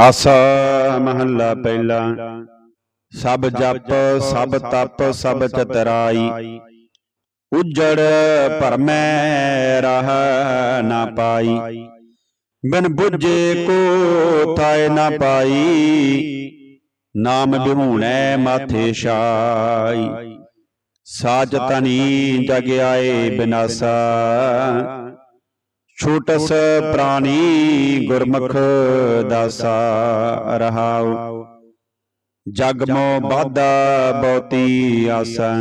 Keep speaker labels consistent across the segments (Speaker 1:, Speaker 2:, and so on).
Speaker 1: ਆਸਾ ਮਹੱਲਾ ਪਹਿਲਾ, ਸਭ ਜਪ, ਸਭ ਤਪ, ਸਭ ਚਤਰਾਈ। ਉਜੜ ਭਰਮੈ ਰਹ ਨਾ ਪਾਈ। ਬਿਨ ਬੁੱਝੇ ਕੋ ਥਾਇ ਨਾ ਪਾਈ। ਨਾਮ ਬਿਹੂਣੈ ਮਾਥੇ ਛਾਈ। ਸਾਜ ਤਨੀ ਜਗ ਆਏ ਬਿਨਾਸਾ। ਛੋਟਸ ਪ੍ਰਾਣੀ ਗੁਰਮੁਖ ਦਾਸਾ ਰਹਾਉ। ਜਗ ਮੋ ਬਾਧਾ ਬਹੁਤੀ ਆਸਾ।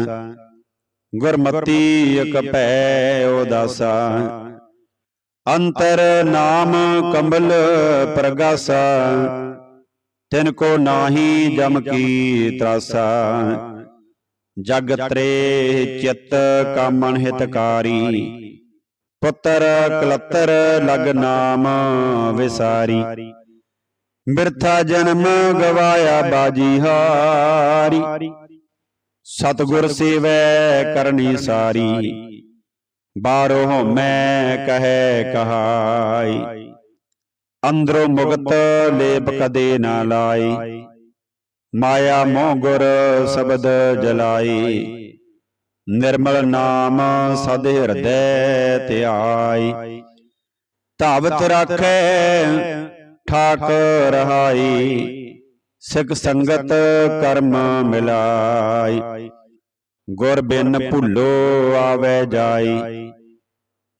Speaker 1: ਗੁਰਮਤੀ ਇਕ ਭੈ ਉਦਾਸਾ। ਅੰਤਰ ਨਾਮ ਕੰਬਲ ਪ੍ਰਗਾਸਾ। ਤਿਨ ਕੋ ਨਾਹੀ ਜਮ ਕੀ ਤਰਾਸਾ। ਜਗ ਤਰੇ ਚਿਤ ਕਾਮਣ ਹਿਤਕਾਰੀ। ਪੁੱਤਰ ਕਲਤਰ ਲਗ ਨਾਮ ਵਿਸਾਰੀ। ਬਿਰਥਾ ਜਨਮ ਗਵਾਇਆ ਬਾਜੀ ਹਾਰੀ। ਸਤਗੁਰ ਸੇਵੈ ਕਰਨੀ ਸਾਰੀ। ਬਾਰੋ ਹਉਮੈ ਕਹੈ ਕਹਾਈ। ਅੰਦਰੋਂ ਮੁਕਤ ਲੇਪ ਕਦੇ ਨਾ ਲਾਈ। ਮਾਇਆ ਮੋਹ ਗੁਰ ਸ਼ਬਦ ਜਲਾਈ। ਨਿਰਮਲ ਨਾਮ ਸਦ ਹਿਰਦੈ ਧਿਆਈ। ਧਾਵਤ ਰਾਖੈ ਠਾਕ ਰਹਾਈ। ਸਿੱਖ ਸੰਗਤ ਕਰਮ ਮਿਲਾਈ। ਗੁਰ ਬਿਨ ਭੁੱਲੋ ਆਵੇ ਜਾਈ।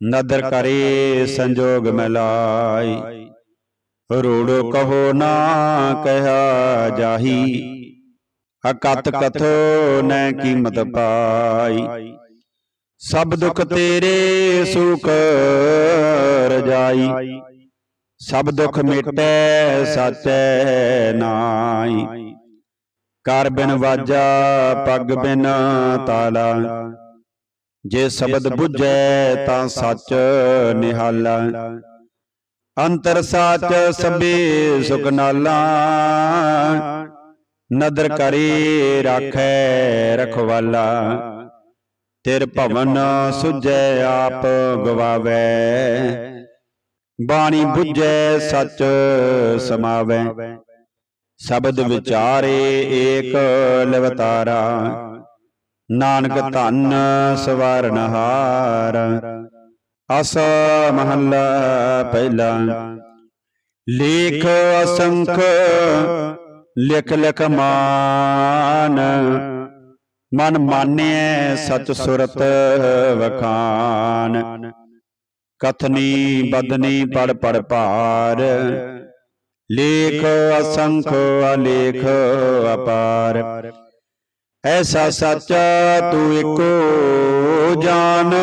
Speaker 1: ਨਦਰ ਕਰੇ ਸੰਜੋਗ ਮਿਲਾਈ। ਰੋੜੋ ਕਹੋ ਨਾ ਕਹਿਆ ਜਾਹੀ। ਅਕਤ ਕਥੋ ਨੈ ਕੀਮਤ ਪਾਈ। ਸਭ ਦੁਖ ਤੇਰੇ ਸੁਖ ਰਜਾਈ। ਸਭ ਦੁਖ ਮਿਟੈ ਸਾਚੈ ਨਾਈ ਕਰ ਬਿਨ ਵਾਜਾ ਪੱਗ ਬਿਨ ਤਾਲਾ। ਜੇ ਸ਼ਬਦ ਬੁੱਝੈ ਤਾਂ ਸੱਚ ਨਿਹਾਲਾ। ਅੰਤਰ ਸਾਚ ਸਭੇ ਸੁਖ ਨਾਲਾ। ਨਦਰ ਕਰੇ ਰਾਖੈ ਰਖਵਾਲਾ। ਤੇਰ ਭਵਨ ਸੁਜੈ ਆਪ ਗਵਾਵੇ। ਬਾਣੀ ਬੁੱਝੈ ਸੱਚ ਸਮਾਵੈ। ਸ਼ਬਦ ਵਿਚਾਰੇ ਏਕ ਲਵਤਾਰਾ। ਨਾਨਕ ਧੰਨ ਸਵਰਨਹਾਰ ਅਸ ਮਹੱਲਾ ਪਹਿਲਾ। ਲੇਖ ਅਸੰਖ ਲਿਖ ਲਿਖ ਮਾਨ। ਮਨ ਮਾਨਿਐ ਸਚ ਸੁਰਤ ਵਖਾਨ। ਕਥਨੀ ਬਦਨੀ ਪੜ ਪੜ ਭਾਰ ਲੇਖ ਅਸੰਖ ਅਲੇਖ ਅਪਾਰ। ਐਸਾ ਸੱਚ ਤੂੰ ਇੱਕੋ ਜਾਨ।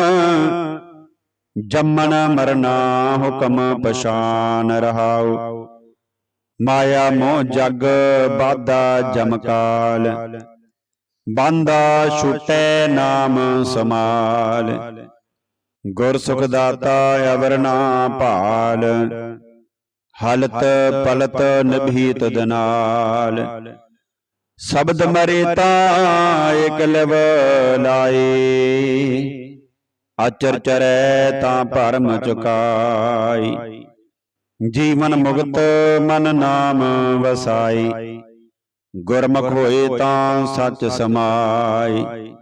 Speaker 1: ਜੰਮਣ ਮਰਨਾ ਹੁਕਮ ਪਛਾਨ ਰਹਾਉ। ਮਾਇਆ ਮੋਹ ਜਗ ਬਾਧਾ ਜਮਕਾਲ। ਬੰਦਾ ਛੁਟੈ ਨਾਮ ਸਮਾਲ। ਗੁਰ ਸੁਖ ਦਾਤਾ ਅਵਰਨਾ ਭਾਲ। ਹਲਤ ਪਲਤ ਨਿਭੀਤ ਦਨਾਲ। ਸ਼ਬਦ ਮਰੇ ਤਾਂ ਇਕ ਲਵ ਲਾਏ। ਆਚਰ ਚਰੈ ਤਾਂ ਭਰਮ ਚੁਕਾਈ। ਜੀਵਨ ਮੁਕਤ ਮਨ ਨਾਮ ਵਸਾਈ। ਗੁਰਮੁਖ ਹੋਏ ਤਾਂ ਸੱਚ ਸਮਾਈ।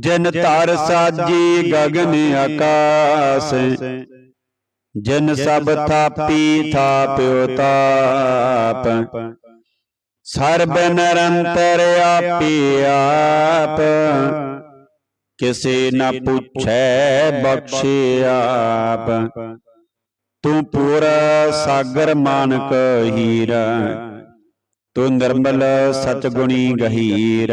Speaker 1: ਜਿਨ ਧਰ ਸਾਜੀ ਗਗਨ ਆਕਾਸ। ਜਿਨ ਸਭ ਥਾਪੀ ਥਾਪਿਓ ਤਾਪ। ਸਰਬ ਨਿਰੰਤਰ ਆਪੀ ਆਪ। ਕਿਸੇ ਨਾ ਪੁੱਛੈ ਬਖਸ਼ੇ ਆਪ। ਤੂੰ ਪੂਰਾ ਸਾਗਰ ਮਾਨਕ ਹੀਰਾ, ਤੂੰ ਨਿਰਮਲ ਸਚ ਗੁਣੀ ਗਹੀਰ।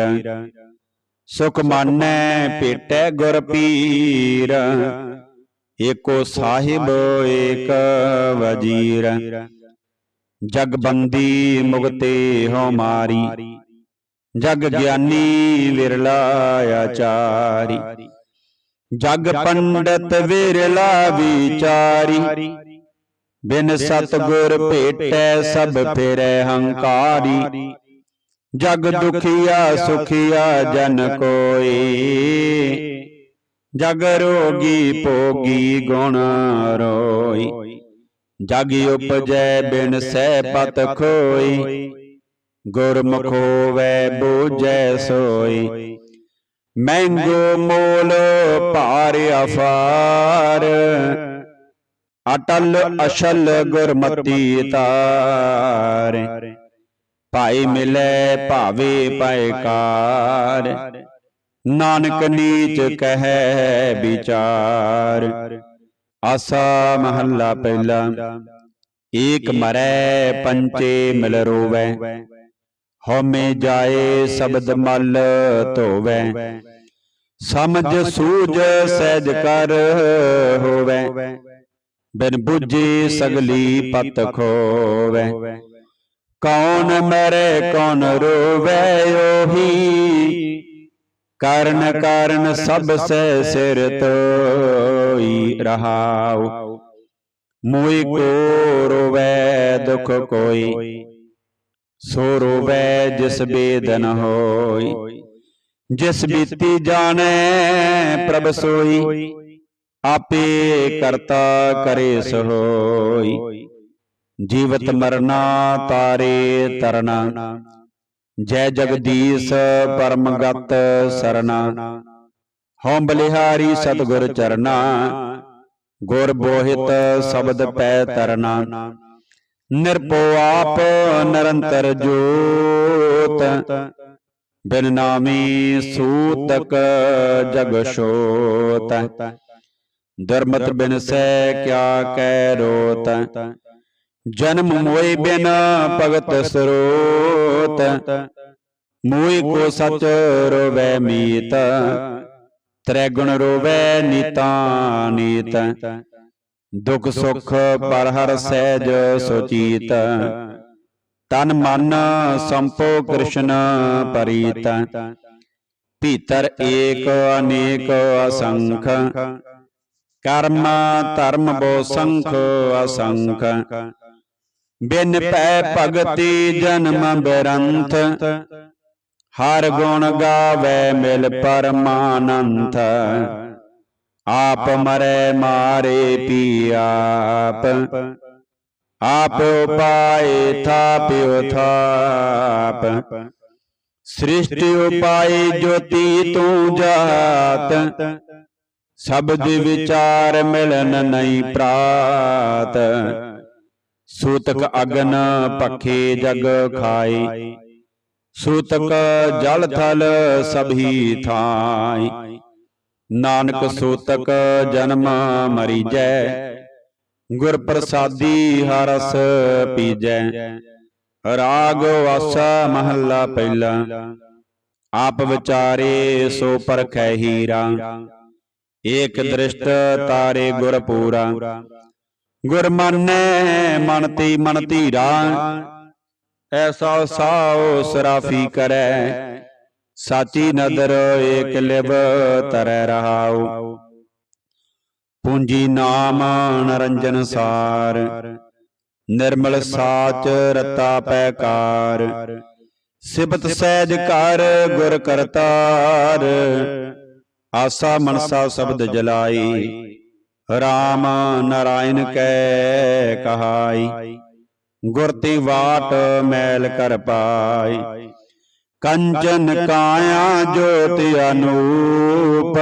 Speaker 1: ਸੁਖ ਮਾਨੈ ਭੇਟੈ ਗੁਰ ਪੀਰ, ਏਕੋ ਸਾਹਿਬ ਏਕ ਵਜੀਰ। ਜਗਬੰਦੀ ਮੁਗਤੇ ਹੋ ਮਾਰੀ, ਜਗ ਗਿਆਨੀ ਵਿਰਲਾ ਆਚਾਰੀ। ਜਗ ਪੰਡਤ ਵਿਰਲਾ ਵਿਚਾਰੀ ਬਿਨ ਸਤਗੁਰ ਭੇਟੈ ਸਭ ਫਿਰੈ ਹੰਕਾਰੀ। ਜਗ ਦੁਖੀਆ ਸੁਖੀਆ ਜਨ ਕੋਈ ਜਗ ਰੋਗੀ ਭੋਗੀ ਗੁਣ ਰੋਈ। ਜਗ ਉਪਜੈ ਬਿਨ ਸਹਿ ਪਤ ਖੋਈ। ਗੁਰਮੁਖ ਹੋਵੈ ਬੂਝੈ ਸੋਈ। ਮਹਿੰਗੋ ਮੋਲ ਭਾਰ ਅਫਾਰ। ਅਟਲ ਅਸ਼ਲ ਗੁਰਮਤੀ ਤਾਰ ਭਾਈ ਮਿਲੈ ਭਾਵੇ ਪਾਇਕਾਰ ਨਾਨਕ ਨੀਚ ਕਹੈ ਵਿਚਾਰ ਆਸਾ ਮਹੱਲਾ ਪਹਿਲਾ ਏਕ ਮਰੈ ਪੰਚੇ ਮਿਲ ਰੋਵੈ ਹਉਮੈ ਜਾਏ ਸ਼ਬਦ ਮਲ ਧੋਵੈ ਸਮਝ ਸੂਝ ਸਹਿਜ ਕਰ ਹੋਵੈ ਬਿਨ ਬੁੱਝੀ ਸਗਲੀ ਪਤ ਖੋਵੈ। ਕੌਣ ਮਰੇ ਕੌਣ ਰੋਵੈ ਓਹੀ ਕਰਨ ਕਾਰਨ ਸਭ ਸੇ ਸਿਰ ਤੋਈ ਰਹਾਉ ਮੋਇ ਕੋ ਰੋਵੈ ਦੁਖ ਕੋਈ। ਸੋ ਰੋਵੈ ਜਿਸ ਬੇਦਨ ਹੋਈ। ਜਿਸ ਬੀਤੀ ਜਾਣੈ ਪ੍ਰਭ ਸੋਈ। ਆਪੇ ਕਰਤਾ ਕਰੇ ਸੋਈ। ਜੀਵਤ ਮਰਨਾ ਤਾਰੇ ਤਰਨਾ ਜੈ ਜਗਦੀਸ਼ ਪਰਮਗਤ ਸਰਨਾ ਹਉ ਬਲਿਹਾਰੀ ਸਤਿਗੁਰ ਚਰਨਾ ਗੁਰ ਬੋਹਿਤ ਸ਼ਬਦ ਪੈ ਤਰਨਾ ਨਿਰਪੋ ਆਪ ਨਿਰੰਤਰ ਜੋਤ। ਬਿਨ ਨਾਮੀ ਸੂਤਕ ਜਗ ਸੋਤ। ਧਰਮਤ ਬਿਨ ਸੈ ਕਿਆ ਕੈ ਰੋਤ। ਜਨਮ ਮੋਇ ਬਿਨ ਭਗਤ ਸਰੋਤ। ਮੋਇ ਕੋ ਸਚ ਰੋਵੈ ਮੀਤ। ਤ੍ਰੈ ਗੁਣ ਰੋਵੈ ਨੀਤਾ ਨੀਤ। ਦੁਖ ਸੁਖ ਪਰ ਹਰ ਸਹਿਜ ਸੁਚੀਤ। ਤਨ ਮਨ ਸੰਪੋ ਕ੍ਰਿਸ਼ਨ ਪਰੀਤ। ਭੀਤਰ ਏਕ ਅਨੇਕ ਅਸੰਖ। ਕਰਮ ਧਰਮ ਬੋ ਸੰਖ ਅਸੰਖ। ਬਿਨ ਪੈ ਭਗਤੀ ਜਨਮ ਬਰੰਥ। ਹਰ ਗੁਣ ਗਾਵੇ ਮਿਲ ਪਰਮਾਨੰਥ। ਆਪ ਮਰੇ ਮਾਰੇ ਪੀ ਆਪ। ਆਪ। ਉਪਾਏ ਥਾਪਿਓ ਥਾਪ। ਸ੍ਰਿਸ਼ਟਿ ਉਪਾਏ ਜੋਤੀ ਤੂੰ ਜਾਤ। ਸ਼ਬਦ ਵਿਚਾਰ ਮਿਲਨ ਨਹੀਂ ਪ੍ਰਾਤ। ਸੂਤਕ ਅਗਨ ਪਖੇ ਜਗ ਖਾਈ। ਸੂਤਕ ਜਲ ਥਲ ਸਭੀ ਥਾਈ। ਨਾਨਕ ਸੂਤਕ ਜਨਮ ਮਰੀਜੈ। ਗੁਰ ਪ੍ਰਸਾਦੀ ਹਰਸ ਪੀਜੈ। ਰਾਗ ਵਾਸਾ ਮਹੱਲਾ ਪਹਿਲਾ। ਆਪ ਵਿਚਾਰੇ ਸੋ ਪਰਖੈ ਹੀਰਾ। ਏਕ ਦ੍ਰਿਸ਼ਟ ਤਾਰੇ ਗੁਰ ਪੂਰਾ ਗੁਰ ਮੰਨੈ ਮਨ ਤੀ ਮਨ ਧੀਰਾ ਐਸਾ ਸਾਉ ਸਰਾਫੀ ਕਰੈ। ਸਾਚੀ ਨਦਰ ਏਕ ਲਿਵ ਤਰੈ ਰਹਾਉ। ਪੂੰਜੀ ਨਾਮ ਨਰੰਜਨ ਸਾਰ। ਨਿਰਮਲ ਸਾਚ ਰਤਾ ਪੈਕਾਰ ਸਿਬਤ ਸਹਿਜ ਕਰ ਗੁਰ ਕਰਤਾਰ। ਆਸਾ ਮਨਸਾ ਸ਼ਬਦ ਜਲਾਈ। ਰਾਮ ਨਾਰਾਇਣ ਕੈ ਕਹਾਈ। ਗੁਰ ਤੇ ਵਾਟ ਮੈਲ ਕਰ ਪਾਈ। ਕੰਚਨ ਕਾਇਆ ਜੋਤ ਅਨੂਪ।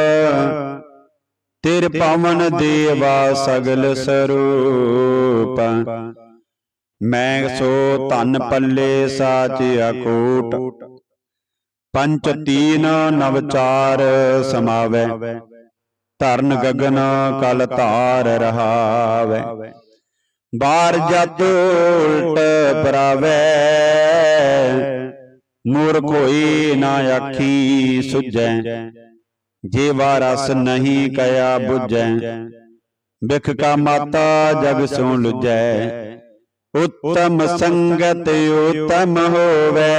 Speaker 1: ਤੇਰ ਪਵਨ ਦੇਵਾ ਸਗਲ ਸਰੂਪ। ਮੈਂ ਸੋ ਧਨ ਪੱਲੇ ਸਾਚ ਅਕੂਟ ਪੰਚ ਤੀਨ ਨਵ ਚਾਰ ਸਮਾਵੈ। ਧਰਨ ਗਗਨ ਕਲ ਧਾਰ ਰਹਾਵੈ। ਬਾਰ ਜਤ ਉਲਟ ਪਰਾਵੈ ਮੂਰ ਕੋਈ ਨਾ ਆਖੀ ਸੁਝੈ। ਜੀਵਾ ਰਸ ਨਹੀਂ ਕਇਆ 부ਝੈ ਬਿਖ ਕਾ ਮਾਤਾ ਜਗ ਸੋ ਲੁਜੈ ਉਤਮ ਸੰਗਤ ਉਤਮ ਹੋਵੇ।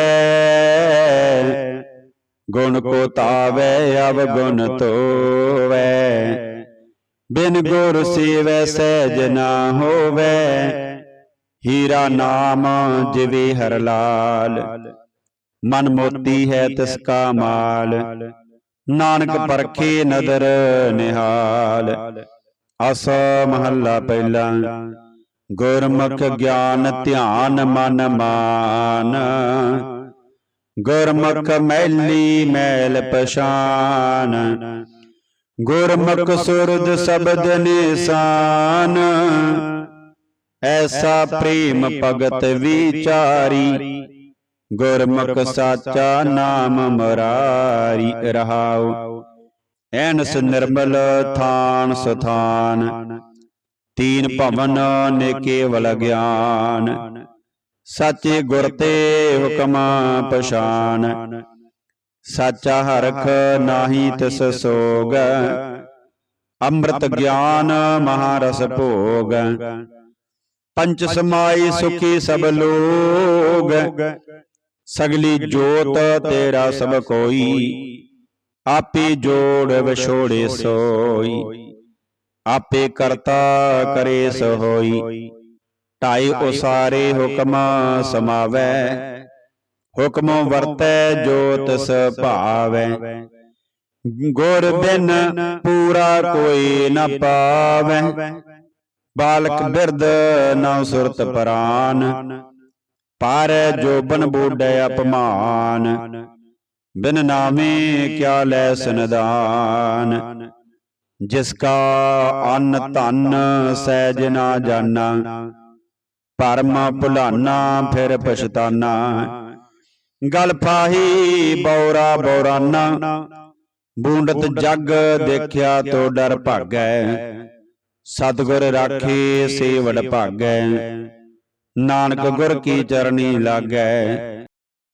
Speaker 1: ਗੁਣ ਕੋ ਤਾਵੇ, ਅਵ ਗੁਣ ਤੋਵੇ। ਬਿਨ ਗੁਰ ਸੇਵੈ, ਸਹਿਜ ਨਾ ਹੋਵੇ। ਹੀਰਾ ਨਾਮ ਜਿਵੇ ਹਰ ਲਾਲ। ਮਨ ਮੋਤੀ ਹੈ ਤਿਸ ਕਾ ਮਾਲ। ਨਾਨਕ ਪਰਖੇ ਨਦਰ ਨਿਹਾਲ। ਅਸ ਮਹੱਲਾ ਪਹਿਲਾ। ਗੁਰਮੁਖ ਗਿਆਨ ਧਿਆਨ ਮਨ ਮਾਨ। ਗੁਰਮੁਖ ਮੈਲੀ ਮੈਲ ਪਛਾਨ। ਗੁਰਮੁਖ ਸੁਰਜ ਸ਼ਬਦ ਨਿਸ਼ਾਨ। ਐਸਾ ਪ੍ਰੇਮ ਭਗਤ ਵਿਚਾਰੀ। ਗੁਰਮੁਖ ਸਾਚਾ ਨਾਮ ਮਰਾਰੀ ਰਹਾਉ। ਐਨਸ ਨਿਰਮਲ ਥਾਨ ਸਥਾਨ। ਤੀਨ ਭਵਨ ਨੇ ਕੇਵਲ ਗਿਆਨ। ਸਾਚੇ ਗੁਰ ਤੇ ਹੁਕਮ ਪਛਾਨ ਸਾਚਾ ਹਰਖ ਨਾਹੀ ਤਿਸ ਸੋਗ। ਅੰਮ੍ਰਿਤ ਗਿਆਨ ਮਹਾਰਸ ਭੋਗ। ਪੰਚ ਸਮਾਈ ਸੁਖੀ ਸਭ ਲੋਗ। ਸਗਲੀ ਜੋਤ ਤੇਰਾ ਸਭ ਕੋਈ। ਆਪੇ ਜੋੜ ਵਿਛੋੜੇ ਸੋਈ। ਆਪੇ ਕਰਤਾ ਕਰੇ ਸੋ ਹੋਈ ਢਾਈ ਉਸਾਰੇ ਹੁਕਮ ਸਮਾਵੈ। ਹੁਕਮ ਵਰਤੈ ਜੋ ਤਿਸ ਭਾਵੈ। ਗੁਰ ਬਿਨ ਪੂਰਾ ਕੋਈ ਨ ਪਾਵੈ। ਬਾਲਕ ਬਿਰਧ ਨਾ ਸੁਰਤ ਪਰਾਨ। ਪਰ ਜੋਬਨ ਬੋੜੈ ਅਪਮਾਨ। ਬਿਨ ਨਾਮੇ ਕਿਆ ਲੈ ਸਨਦਾਨ ਜਿਸ ਕਾ ਅੰਨ ਧਨ ਸਹਿਜ ਨਾ ਜਾਣਾ। ਪਰਮ ਭੁਲਾਨਾ, ਫਿਰ ਪਛਤਾਨਾ। ਗਲ ਫਾਹੀ, ਬੌਰਾ ਬੌਰਾਨਾ। ਬੂੰਡਤ ਜਗ ਦੇਖਿਆ ਤੋ ਡਰ ਭਾਗੈ। ਸਤਿਗੁਰ ਰਾਖੇ ਸੇਵੜ ਭਾਗੈ। ਨਾਨਕ ਗੁਰ ਕੀ ਚਰਨੀ ਲਾਗੈ।